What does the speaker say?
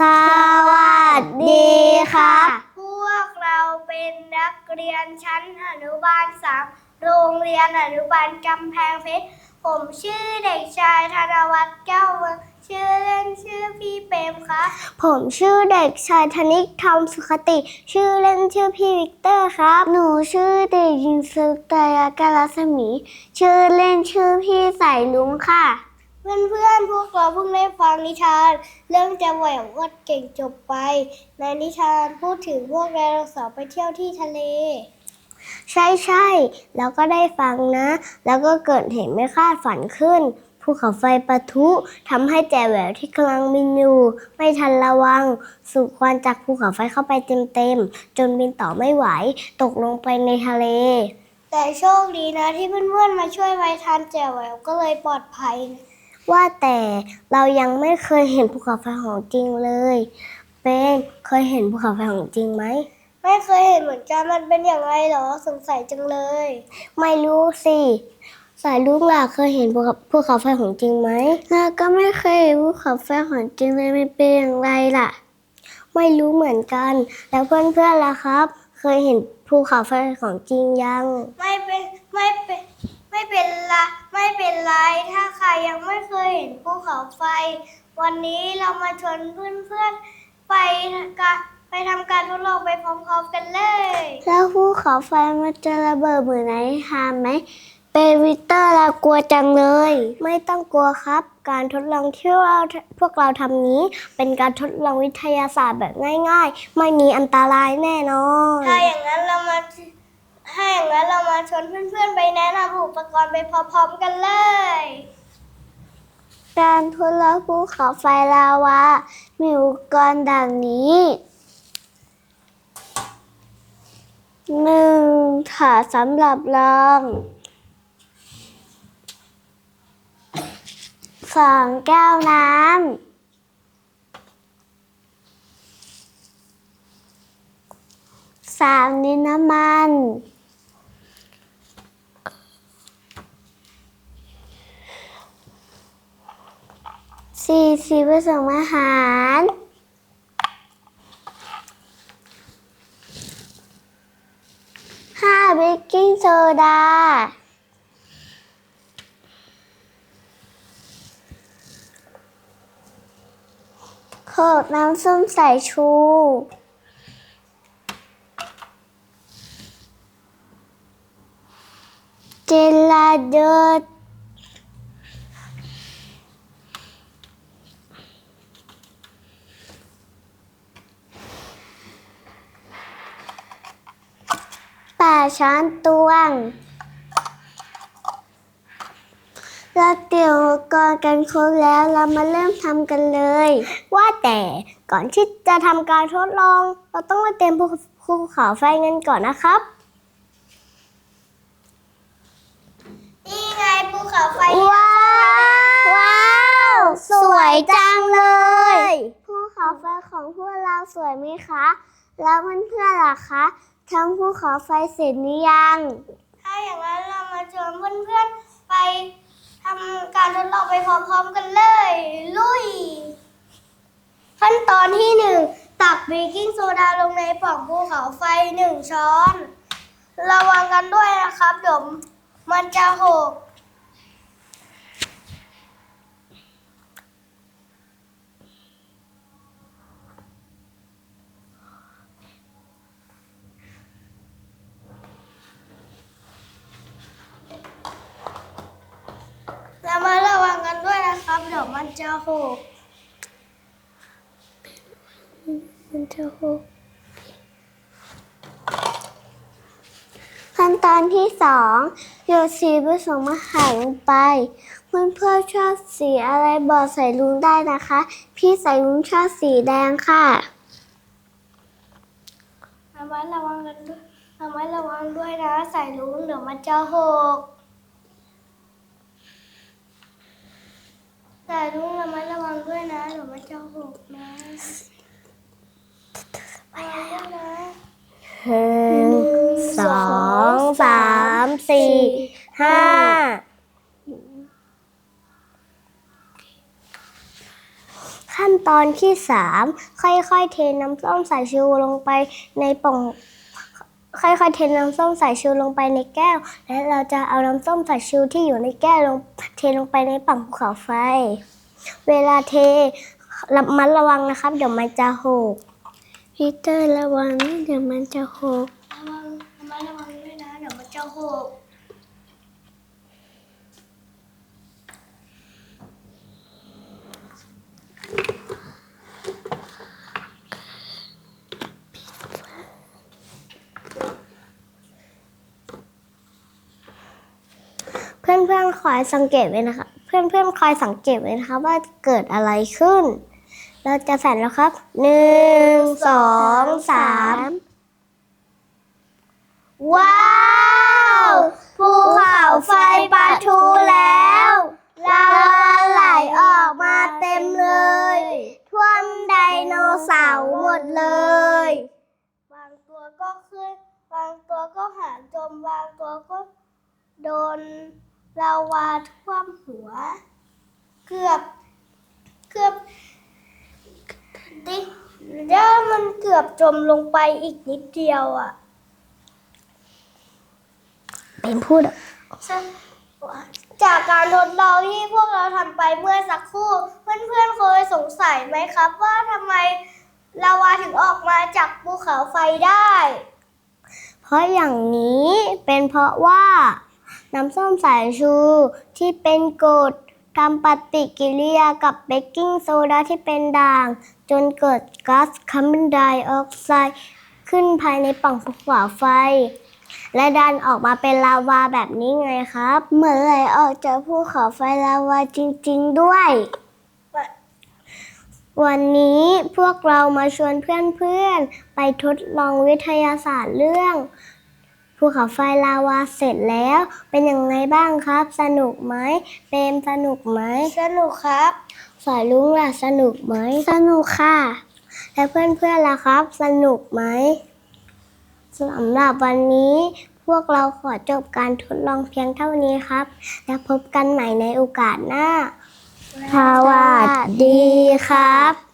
สวัสดีค่ะ พวกเราเป็นนักเรียนชั้นอนุบาลสามโรงเรียนอนุบาลกำแพงเพชร ผมชื่อเด็กชายธนวัฒน์แก้วเมืองชื่อเล่นชื่อพี่เปรมครับผมชื่อเด็กชายธนิกทอมสุขติ ชื่อเล่นชื่อพี่วิกเตอร์ครับ หนูชื่อเด็กหญิงสุตยากาลสมี ชื่อเล่นชื่อพี่สายลุงค่ะ เพื่อนๆพวกเราเพิ่งได้ฟังนิทาน เรื่องจะแหววัดเก่งจบไป ในนิทานพูดถึงพวกไดโนเสาร์ไปเที่ยวที่ทะเล ใช่ใช่แล้วก็ได้ฟังนะ แล้วก็เกิดเหตุไม่คาดฝันขึ้นภูเขาไฟปะทุทำให้แจแหววที่กำลังบินอยู่ ไม่ทันระวัง สูดควันจากภูเขาไฟเข้าไปเต็มๆ จนบินต่อไม่ไหว ตกลงไปในทะเล แต่โชคดีนะที่เพื่อนๆมาช่วยไว้ทันแจวแหววก็เลยปลอดภัย ว่าแต่เรายังไม่เคยเห็นภูเขาไฟของจริงเลย เป็นเคยเห็นภูเขาไฟของจริงไหม ไม่เคยเห็นเหมือนกันมันเป็นอย่างไรเหรอสงสัยจังเลย ไม่รู้สิสายลูกหล่ะเคยเห็นภูเขาภูเขาไฟของจริงไหมเราก็ไม่เคยเห็นภูเขาไฟของจริงเลยมันเป็นอย่างไรล่ะ ไม่รู้เหมือนกัน แล้วเพื่อนๆล่ะครับ เคยเห็นภูเขาไฟของจริงยัง ไม่เป็นไม่เป็นไม่เป็นไรไม่เป็นไรถ้า ใครยังไม่เคยเห็นภูเขาไฟ วันนี้เรามาชวนเพื่อนๆไปกะไปทำการทดลองไปพร้อมๆกันเลยแล้วภูเขาไฟมันจะระเบิดเหมือนในนิทานไหมเป็นวิเตอร์เรากลัวจังเลย ไม่ต้องกลัวครับ การทดลองที่เราพวกเราทำนี้ เป็นการทดลองวิทยาศาสตร์แบบง่าย ๆ ไม่มีอันตรายแน่นอนถ้าอย่างนั้นเรามาถ้าอย่างนั้นเรามาชวนเพื่อนๆไปแนะนำอุปกรณ์ไปพร้อมๆกันเลย การทดลองภูเขาไฟลาวา มีอุปกรณ์ดังนี้หนึ่งถาดสำหรับรองสองแก้วน้ำสามนิ้น้ำมัน สี่สีผสมอาหาร ห้าเบกกิ้งโซดาหกน้ำส้มสายชูเจลาเดอร์ ช้อนตวง เราเตรียมอุปกรณ์กันครบแล้วเรามาเริ่มทำกันเลย ว่าแต่ก่อนที่จะทำการทดลอง เราต้องมาเตรียมภูภูเขาไฟกันก่อนนะครับนี่ไงภูเขาไฟว้าวว้าวสวยจังเลยภูเขาไฟของพวกเราสวยไหมคะ แล้วเพื่อนๆล่ะคะ ทำภูเขาไฟเสร็จหรือยัง ถ้าอย่างนั้นเรามาชวนเพื่อนๆไปทำการทดลองไปพร้อมๆกันเลย ลุย ขั้นตอนที่หนึ่งตักเบกกิ้งโซดาลงในปล่องภูเขาไฟหนึ่งช้อน ระวังกันด้วยนะครับเดี๋ยวมันจะหก เรามาระวังกันด้วยนะครับ เดี๋ ยวมันจะหกมันจะหกขั้นตอนที่สองโยนสีผสมอาหารลงไป เพื่อนเพื่อชอบสีอะไรบอกใส่ลุงได้นะคะ พี่ใส่ลุงชอบสีแดงค่ะระมัดระวังกันด้วยระมัดระวังด้วยนะ ใส่ลุงเดี๋ยวมันจะหก ใส่ลุงระมัดระวังด้วยนะเดี๋ยวมันจะหกนะระวังด้วนะหนึ่งสองสามสี่ห้าขั้นตอนที่สามค่อยๆ เทน้ำส้มสายชูลงไปในป่อง ค่อยๆเทน้ำส้มสายชูลงไปในแก้ว และเราจะเอาน้ำส้มสายชูที่อยู่ในแก้วลงเทลงไปในป่องภูเขาไฟ เวลาเทระมัดระวังนะครับ เดี๋ยวมันจะหกพีเตอร์ระวังนะเดี๋ยวมันจะหกระวังระมัดระวังด้วยนะเดี๋ยวมันจะหก เพื่อนๆคอยสังเกตไว้นะคะ เพื่อนๆคอยสังเกตไว้นะคะว่าเกิดอะไรขึ้น เราจะใส่แล้วครับหนึ่งสองสามว้าวภูเขาไฟปะทุแล้วลาวาไหลออกมาเต็มเลยท่วมไดโนเสาร์หมดเลย บางตัวก็ขึ้น บางตัวก็หางจม บางตัวก็โดน ลาวาท่วมหัว เกือบเกือบดิด้ามันเกือบจมลงไปอีกนิดเดียวอะ เป็นพูดจากการทดลองที่พวกเราทำไปเมื่อสักครู่ เพื่อนๆเคยสงสัยไหมครับ ว่าทำไมลาวาถึงออกมาจากภูเขาไฟได้ เพราะอย่างนี้เป็นเพราะว่า น้ำส้มสายชูที่เป็นกรดทำปฏิกิริยากับเบกกิ้งโซดาที่เป็นด่าง จนเกิดก๊าซคาร์บอนไดออกไซด์ขึ้นภายในปล่องภูเขาไฟ และดันออกมาเป็นลาวาแบบนี้ไงครับ เหมือนไหลออกจากภูเขาไฟลาวาจริง ๆ ด้วย วันนี้พวกเรามาชวนเพื่อนๆ ไปทดลองวิทยาศาสตร์เรื่อง ภูเขาไฟลาวาเสร็จแล้ว เป็นยังไงบ้างครับ สนุกไหมเปรมสนุกไหมสนุกครับสายลุงล่ะสนุกไหมสนุกค่ะ และเพื่อนๆล่ะครับ สนุกไหมสำหรับวันนี้พวกเราขอจบการทดลองเพียงเท่านี้ครับ แล้วพบกันใหม่ในโอกาสหน้าสวัสดีครับ